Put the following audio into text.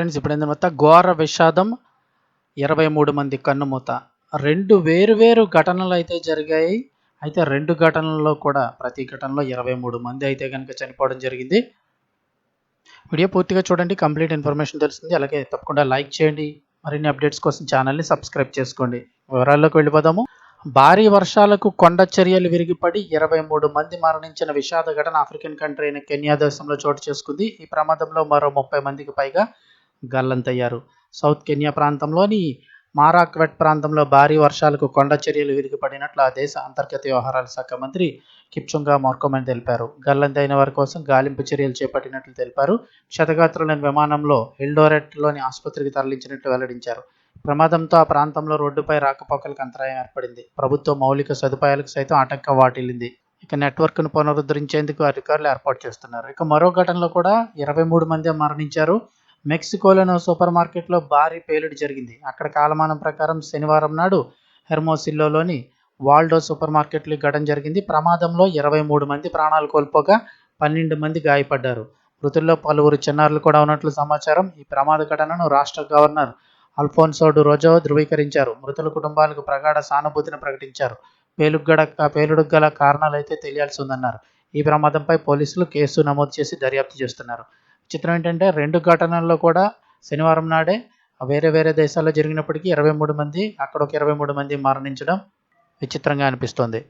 Friends ఇప్పుడు ఏంటంటే ఘోర విషాదం. ఇరవై మూడు మంది కన్నుమూత. రెండు వేరు వేరు ఘటనలు అయితే జరిగాయి. అయితే రెండు ఘటనల్లో కూడా ప్రతి ఘటనలో ఇరవై మూడు మంది అయితే కనుక చనిపోవడం జరిగింది. వీడియో పూర్తిగా చూడండి కంప్లీట్ ఇన్ఫర్మేషన్ తెలుస్తుంది. అలాగే తప్పకుండా లైక్ చేయండి. మరిన్ని అప్డేట్స్ కోసం ఛానల్ని సబ్స్క్రైబ్ చేసుకోండి. వివరాల్లోకి వెళ్ళిపోదాము. భారీ వర్షాలకు కొండ చర్యలు విరిగిపడి ఇరవై మూడు మంది మరణించిన విషాద ఘటన ఆఫ్రికన్ కంట్రీ అయిన కెన్యా దేశంలో చోటు చేసుకుంది. ఈ ప్రమాదంలో మరో ముప్పై మందికి పైగా గల్లంతయ్యారు. సౌత్ కెన్యా ప్రాంతంలోని మారాక్వెట్ ప్రాంతంలో భారీ వర్షాలకు కొండ చర్యలు విరిగిపడినట్లు ఆ దేశ అంతర్గత వ్యవహారాల శాఖ మంత్రి కిప్చుంగా మోర్కోమని తెలిపారు. గల్లంతైన వారి కోసం గాలింపు చర్యలు చేపట్టినట్లు తెలిపారు. క్షతగాత్రులైన విమానంలో ఎల్డోరెట్లోని ఆసుపత్రికి తరలించినట్లు వెల్లడించారు. ప్రమాదంతో ఆ ప్రాంతంలో రోడ్డుపై రాకపోకలకు అంతరాయం ఏర్పడింది. ప్రభుత్వ మౌలిక సదుపాయాలకు సైతం ఆటంకం వాటిల్లింది. ఇక నెట్వర్క్ను పునరుద్ధరించేందుకు అధికారులు ఏర్పాటు చేస్తున్నారు. ఇక మరో ఘటనలో కూడా ఇరవై మూడు మంది మరణించారు. మెక్సికోలోని సూపర్ మార్కెట్లో భారీ పేలుడు జరిగింది. అక్కడ కాలమానం ప్రకారం శనివారం నాడు హెర్మోసిల్లోని వాల్డో సూపర్ మార్కెట్లు ఘటన జరిగింది. ప్రమాదంలో ఇరవై మూడు మంది ప్రాణాలు కోల్పోగా పన్నెండు మంది గాయపడ్డారు. మృతుల్లో పలువురు చిన్నారులు కూడా ఉన్నట్లు సమాచారం. ఈ ప్రమాద ఘటనను రాష్ట్ర గవర్నర్ అల్ఫోన్సోడు రోజో ధృవీకరించారు. మృతుల కుటుంబాలకు ప్రగాఢ సానుభూతిని ప్రకటించారు. పేలుగడ పేలుడుకు గల కారణాలు అయితే తెలియాల్సి ఉందన్నారు. ఈ ప్రమాదంపై పోలీసులు కేసు నమోదు చేసి దర్యాప్తు చేస్తున్నారు. చిత్రం ఏంటంటే రెండు ఘటనల్లో కూడా శనివారం నాడే వేరే వేరే దేశాల్లో జరిగినప్పటికీ ఇరవై మూడు మంది అక్కడ ఒక ఇరవై మూడు మంది మరణించడం విచిత్రంగా అనిపిస్తోంది.